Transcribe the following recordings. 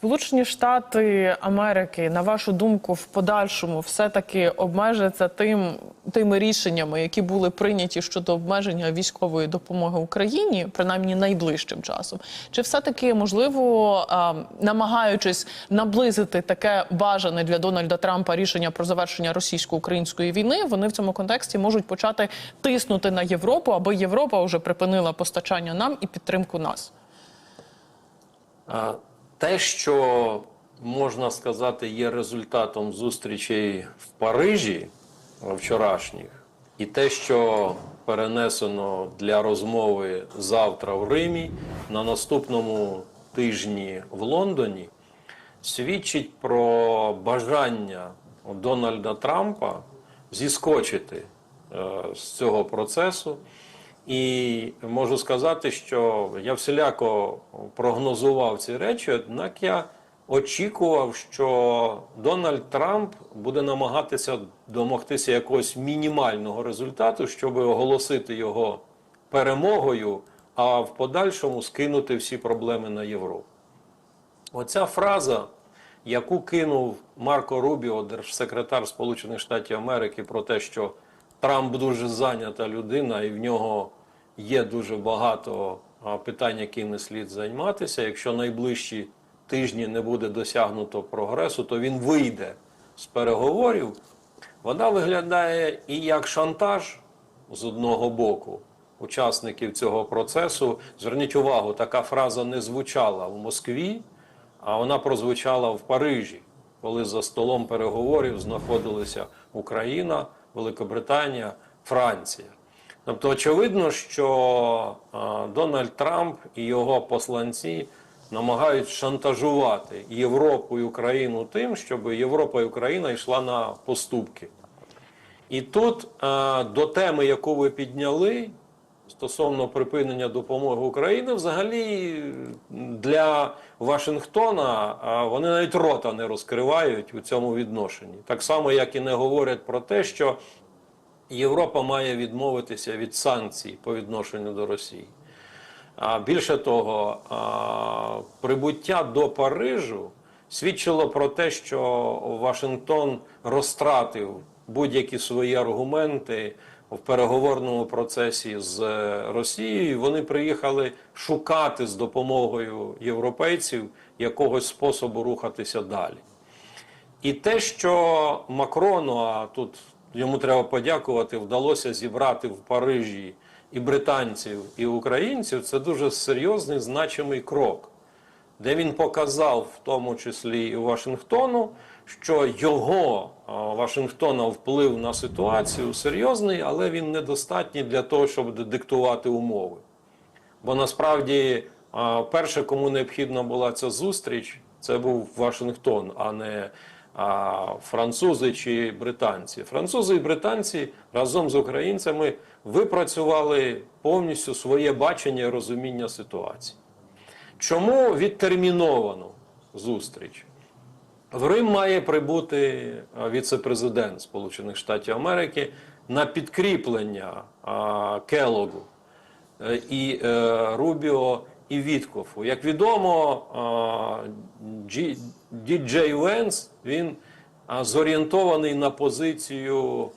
Сполучені Штати Америки, на вашу думку, в подальшому все-таки обмежаться тим тими рішеннями, які були прийняті щодо обмеження військової допомоги Україні, принаймні найближчим часом, чи все-таки можливо, намагаючись наблизити таке бажане для Дональда Трампа рішення про завершення російсько-української війни, вони в цьому контексті можуть почати тиснути на Європу, аби Європа вже припинила постачання нам і підтримку нас. Те, що можна сказати, є результатом зустрічей в Парижі вчорашніх, і те, що перенесено для розмови завтра в Римі, на наступному тижні в Лондоні, свідчить про бажання Дональда Трампа зіскочити е, з цього процесу. І можу сказати, що я всіляко прогнозував ці речі, однак я очікував, що Дональд Трамп буде намагатися домогтися якогось мінімального результату, щоб оголосити його перемогою, а в подальшому скинути всі проблеми на Європу. Оця фраза, яку кинув Марко Рубіо, держсекретар Сполучених Штатів Америки, про те, що Трамп дуже зайнята людина, і в нього є дуже багато питань, якими слід займатися. Якщо найближчі тижні не буде досягнуто прогресу, то він вийде з переговорів. Вона виглядає і як шантаж з одного боку учасників цього процесу. Зверніть увагу, така фраза не звучала в Москві, а вона прозвучала в Парижі, коли за столом переговорів знаходилися Україна, Великобританія, Франція. Тобто, очевидно, що Дональд Трамп і його посланці намагають шантажувати Європу і Україну тим, щоб Європа і Україна йшла на поступки. І тут е, до теми, яку ви підняли стосовно припинення допомоги Україні, взагалі для Вашингтона е, вони навіть рота не розкривають у цьому відношенні. Так само, як і не говорять про те, що Європа має відмовитися від санкцій по відношенню до Росії. А більше того, прибуття до Парижу свідчило про те, що Вашингтон розтратив будь-які свої аргументи в переговорному процесі з Росією. Вони приїхали шукати з допомогою європейців якогось способу рухатися далі. І те, що Макрону, а тут йому треба подякувати, вдалося зібрати в Парижі і британців, і українців, це дуже серйозний значимий крок, де він показав, в тому числі і Вашингтону, що його Вашингтона вплив на ситуацію серйозний, але він недостатній для того, щоб диктувати умови. Бо насправді перше, кому необхідна була ця зустріч, це був Вашингтон, а не французи чи британці. Французи і британці разом з українцями випрацювали повністю своє бачення і розуміння ситуації. Чому відтерміновано зустріч? В Рим має прибути віце-президент Сполучених Штатів Америки на підкріплення Келогу е, і е, Рубіо і Віткофу. Як відомо, Діджей Венс він зорієнтований на позицію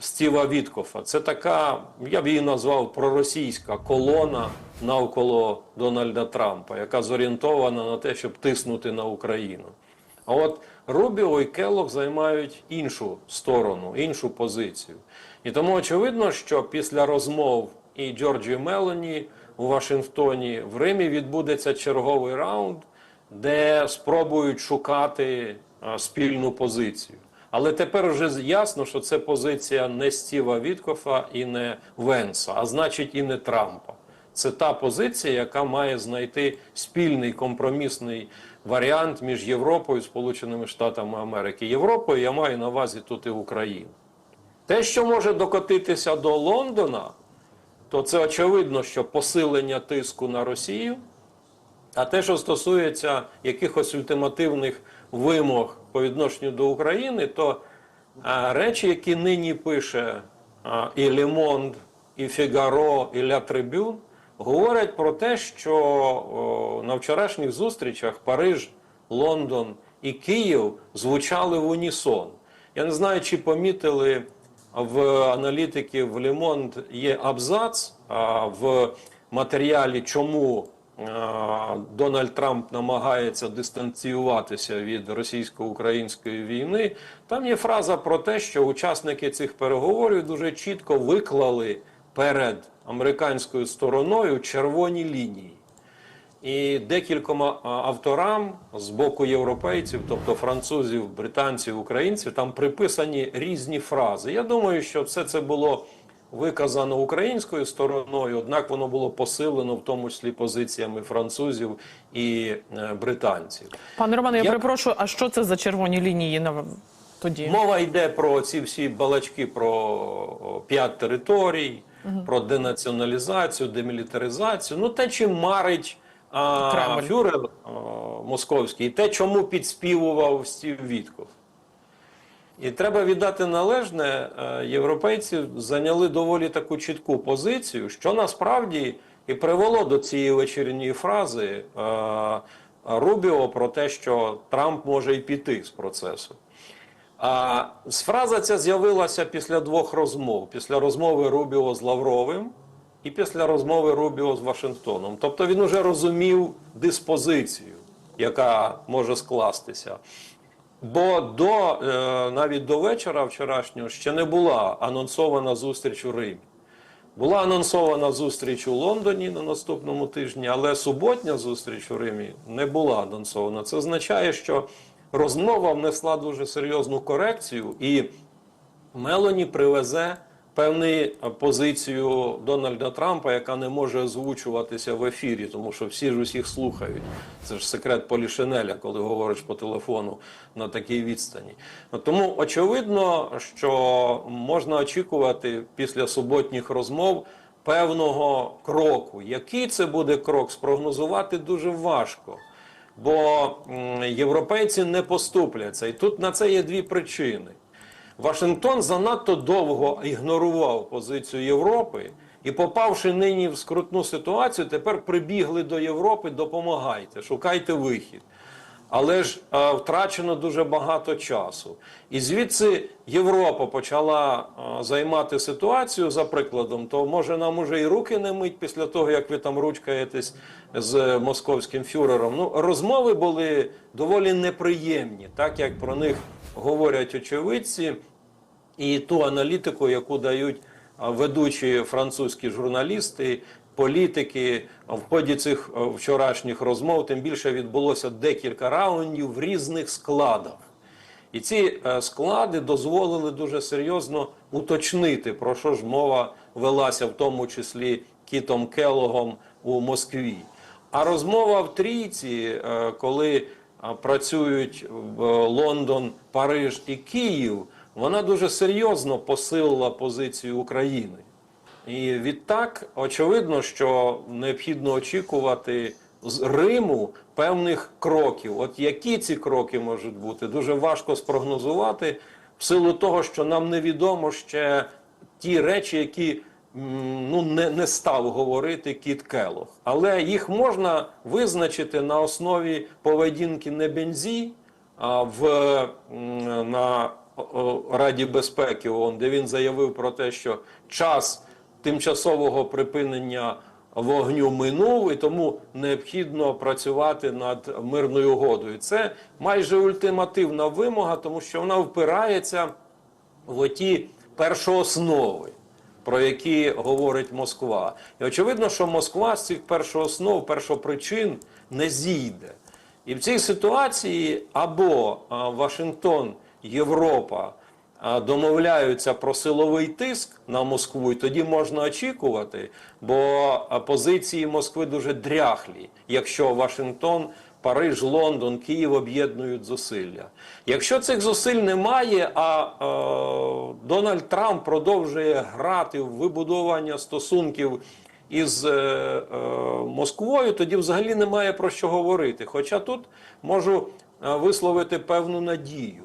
Стіва Віткофа. Це така, я б її назвав проросійська колона навколо Дональда Трампа, яка зорієнтована на те, щоб тиснути на Україну. А от Рубіо і Келлог займають іншу сторону, іншу позицію. І тому очевидно, що після розмов і Джорджі Мелоні у Вашингтоні в Римі відбудеться черговий раунд, де спробують шукати спільну позицію. Але тепер вже ясно, що це позиція не Стіва Віткофа і не Венса, а значить і не Трампа. Це та позиція, яка має знайти спільний компромісний варіант між Європою і Сполученими Штатами Америки. Європою я маю на увазі тут і Україну. Те, що може докотитися до Лондона, то це очевидно, що посилення тиску на Росію. А те, що стосується якихось ультимативних вимог по відношенню до України, то речі, які нині пише і Лемонд, і Фігаро, і Ля Трибюн, говорять про те, що на вчорашніх зустрічах Париж, Лондон і Київ звучали в унісон. Я не знаю, чи помітили в аналітиків в Лемонд є абзац а, в матеріалі, чому Дональд Трамп намагається дистанціюватися від російсько-української війни. Там є фраза про те, що учасники цих переговорів дуже чітко виклали перед американською стороною червоні лінії. І декількома авторам з боку європейців, тобто французів, британців, українців, там приписані різні фрази. Я думаю, що все це було виказано українською стороною, однак воно було посилено в тому числі позиціями французів і е, британців. Пане Романе, я, Я- перепрошую, а що це за червоні лінії на тоді? Мова йде про ці всі балачки про п'ять територій, про денаціоналізацію, демілітаризацію. Ну те, чим марить а, Кремль. фюрер а, московський, і те, чому підспівував Стів Вітков. І треба віддати належне, е, європейці зайняли доволі таку чітку позицію, що насправді і привело до цієї вечірньої фрази е, Рубіо про те, що Трамп може і піти з процесу. А фраза ця з'явилася після двох розмов: після розмови Рубіо з Лавровим і після розмови Рубіо з Вашингтоном. Тобто він уже розумів диспозицію, яка може скластися. Бо до е, навіть до вечора вчорашнього ще не була анонсована зустріч у Римі. Була анонсована зустріч у Лондоні на наступному тижні, але суботня зустріч у Римі не була анонсована. Це означає, що розмова внесла дуже серйозну корекцію, і Мелоні привезе певну позицію Дональда Трампа, яка не може озвучуватися в ефірі, тому що всі ж усіх слухають. Це ж секрет Полішинеля, коли говориш по телефону на такій відстані. Тому очевидно, що можна очікувати після суботніх розмов певного кроку. Який це буде крок, спрогнозувати дуже важко. Бо європейці не поступляться. І тут на це є дві причини. Вашингтон занадто довго ігнорував позицію Європи і, попавши нині в скрутну ситуацію, тепер прибігли до Європи, допомагайте, шукайте вихід. Але ж е, втрачено дуже багато часу. І звідси Європа почала е, займати ситуацію за прикладом, то може нам уже і руки не мить після того, як ви там ручкаєтесь з московським фюрером. Ну, розмови були доволі неприємні, так як про них говорять очевидці, і ту аналітику, яку дають ведучі французькі журналісти, політики в ході цих вчорашніх розмов, тим більше відбулося декілька раундів в різних складах. І ці е, склади дозволили дуже серйозно уточнити, про що ж мова велася, в тому числі Кітом Келогом у Москві. А розмова в трійці, е, коли працюють в Лондон, Париж і Київ, вона дуже серйозно посилила позицію України. І відтак очевидно, що необхідно очікувати з Риму певних кроків. От які ці кроки можуть бути, дуже важко спрогнозувати, в силу того, що нам невідомо ще ті речі, які ну, не, не став говорити Кіт Келох. Але їх можна визначити на основі поведінки Небензі а, в, на Раді безпеки ООН, де він заявив про те, що час тимчасового припинення вогню минув, і тому необхідно працювати над мирною угодою. Це майже ультимативна вимога, тому що вона впирається в оті першооснови, про які говорить Москва. І очевидно, що Москва з цих першооснов, першопричин не зійде. І в цій ситуації або Вашингтон, Європа домовляються про силовий тиск на Москву, і тоді можна очікувати, бо позиції Москви дуже дряхлі, якщо Вашингтон. Париж, Лондон, Київ об'єднують зусилля. Якщо цих зусиль немає, а е, Дональд Трамп продовжує грати в вибудовування стосунків із е, е, Москвою, тоді взагалі немає про що говорити. Хоча тут можу е, висловити певну надію.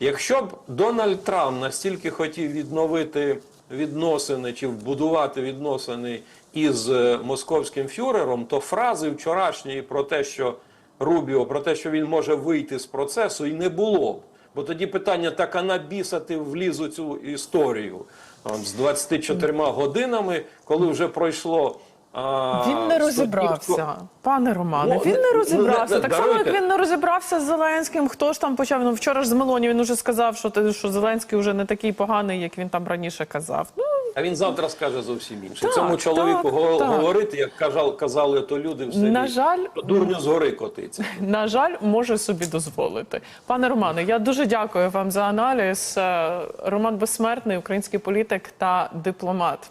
Якщо б Дональд Трамп настільки хотів відновити відносини чи вбудувати відносини із е, московським фюрером, то фрази вчорашньої про те, що Рубіо, про те, що він може вийти з процесу, і не було б. Бо тоді питання, так а на біса ти вліз у цю історію От, з 24 годинами, коли вже пройшло. А, Він не розібрався, пане Романе. Ну, він ну, не ну, розібрався. не- так само, як він не розібрався з Зеленським. Хто ж там почав? Ну вчора ж з Мелоні він уже сказав, що що Зеленський вже не такий поганий, як він там раніше казав. Ну А він завтра скаже зовсім інше. Так, Цьому чоловіку так, так. говорити, як казали, казали то люди в селі, На жаль, дурню з гори котиться. на жаль, може собі дозволити. Пане Романе, я дуже дякую вам за аналіз. Е, Роман Безсмертний, український політик та дипломат.